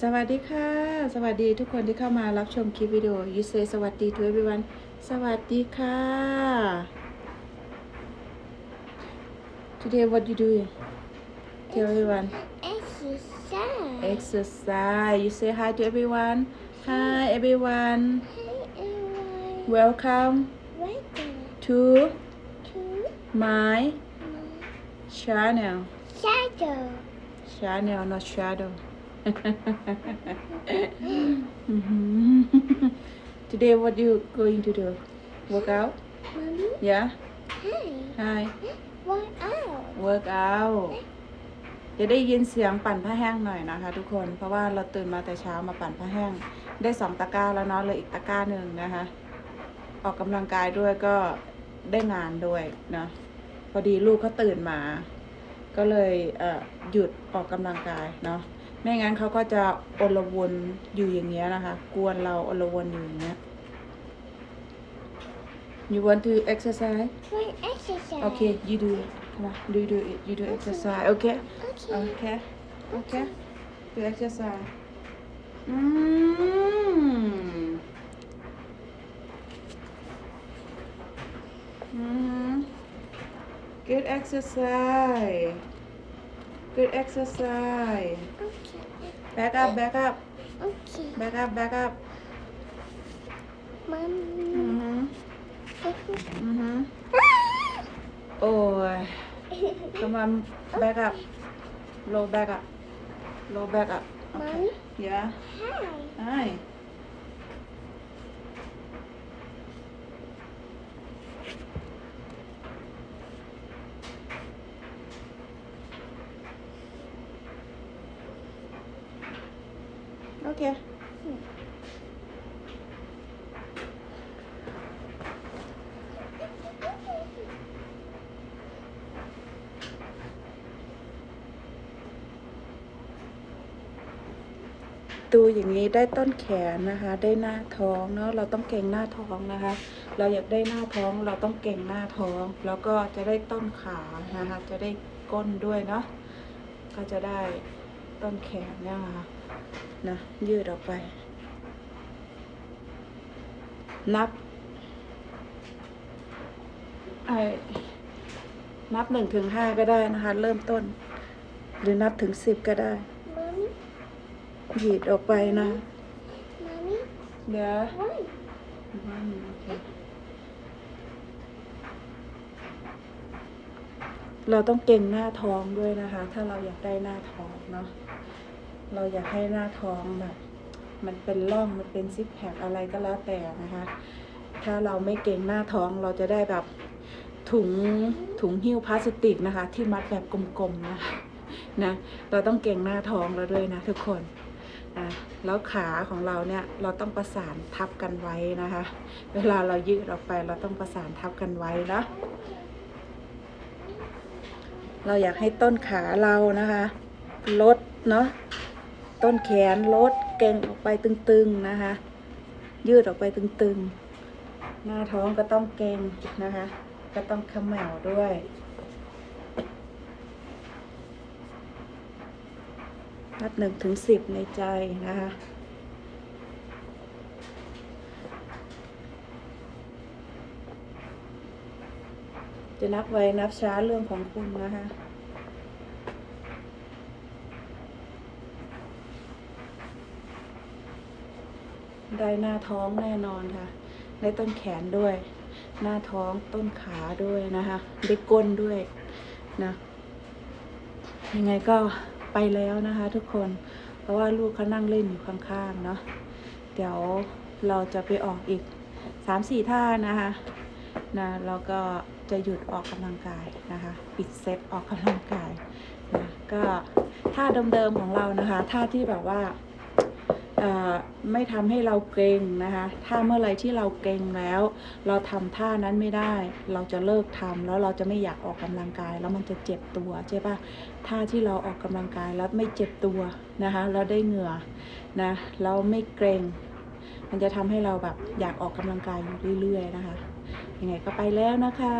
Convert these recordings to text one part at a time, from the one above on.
สวัสดีค่ะ สวัสดีทุกคนที่เข้ามารับชมคลิปวิดีโอยูเซสวัสดีทุกวันสวัสดีค่ะ Today what you doing? Tell everyone. Exercise. Exercise. You say hi to everyone. Hi everyone. Welcome to To My Channel. Shadow. Channel not shadow. Today what you going to do work out Mommy, yeah hi. hi What out? work out จะได้ยินเสียงปั่นผ้าแห้งหน่อยนะคะ ทุกคน เพราะว่าเราตื่นมาแต่เช้ามาปั่นผ้าแห้ง ได้สองตะกร้าแล้วเนาะเหลยอีกตะกร้าหนึ่งนะคะ ออกกำลังกายด้วยก็ได้งานด้วยเนาะพอดีลูกเขาตื่นมา ก็เลยเอ่อหยุดออกกำลังกายเนาะ ไม่งั้นเขาก็จะอลวนอยู่อย่างเงี้ยนะคะ กวนเราอลวนอยู่อย่างเงี้ย you want to exercise What exercise? okay you do it come on do do it you do exercise okay Okay. okay okay do exercise อืมอืม good exercise Good exercise. Okay. Back up, back up. Okay. Back up, back up. Mommy. Mm-hmm. Mm-hmm. Oh. Come on, back up. Low back up. Low back up. Okay. Mommy? Yeah. Hi. Hi. Okay ดูอย่างนี้ได้ต้นแขนนะคะ ได้หน้าท้องเนาะเราต้องเก่งหน้าท้องนะคะ เราอยากได้หน้าท้องเราต้องเก่งหน้าท้อง แล้วก็จะได้ต้นขานะคะ จะได้ก้นด้วยเนาะก็จะได้ต้นแขนเนี่ยค่ะ นะ ยืดออกไป นับไอ้นับหนึ่งถึงห้าก็ได้นะคะ เริ่มต้น หรือนับถึงสิบก็ได้หยีดออกไปนะเดี๋ยวเราต้องเก่งหน้าท้องด้วยนะคะ ถ้าเราอยากได้หน้าท้องเนาะ เราอยากให้หน้าท้องแบบ มันเป็นร่องมันเป็นซิกแพคอะไรก็แล้วแต่นะคะ ถ้าเราไม่เก่งหน้าท้องเราจะได้แบบถุงถุงหิ้วพลาสติกนะคะ ที่มัดแบบกลมๆนะคะนะเราต้องเก่งหน้าท้องเราด้วยนะทุกคนนะแล้วขาของเราเนี่ยเราต้องประสานทับกันไว้นะคะ เวลาเรายืดออกไปเราต้องประสานทับกันไว้นะเราอยากให้ต้นขาเรานะคะลดเนาะ ต้นแขนลดเก่งออกไปตึงๆนะคะ ยืดออกไปตึงๆ หน้าท้องก็ต้องเก่งนะคะ ก็ต้องเขมแมวด้วยนับหนึ่งถึงสิบในใจนะคะจะนับไว้นับช้าเรื่องของคุณนะคะ ได้หน้าท้องแน่นอนค่ะ ได้ต้นแขนด้วย หน้าท้องต้นขาด้วยนะคะได้ก้นด้วยนะยังไงก็ไปแล้วนะคะ ทุกคน เพราะว่าลูกเขานั่งเล่นอยู่ข้างๆเนาะเดี๋ยวเราจะไปออกอีกสามสี่ท่านะคะนะแล้วก็จะหยุดออกกำลังกายนะคะ ปิดเซตออกกำลังกายนะก็ท่าเดิมๆของเรานะคะท่าที่แบบว่า ไม่ทำให้เราเกรงนะคะ ถ้าเมื่อไรที่เราเกรงแล้ว เราทำท่านั้นไม่ได้ เราจะเลิกทำแล้วเราจะไม่อยากออกกำลังกาย แล้วมันจะเจ็บตัวใช่ปะท่าที่เราออกกำลังกายแล้วไม่เจ็บตัวนะคะเราได้เหงื่อนะเราไม่เกรง มันจะทำให้เราแบบอยากออกกำลังกายอยู่เรื่อยๆนะคะยังไงก็ไปแล้วนะคะ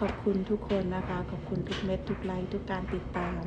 ขอบคุณทุกคนนะคะ ขอบคุณทุกเม็ดทุกไลค์ทุกการติดตาม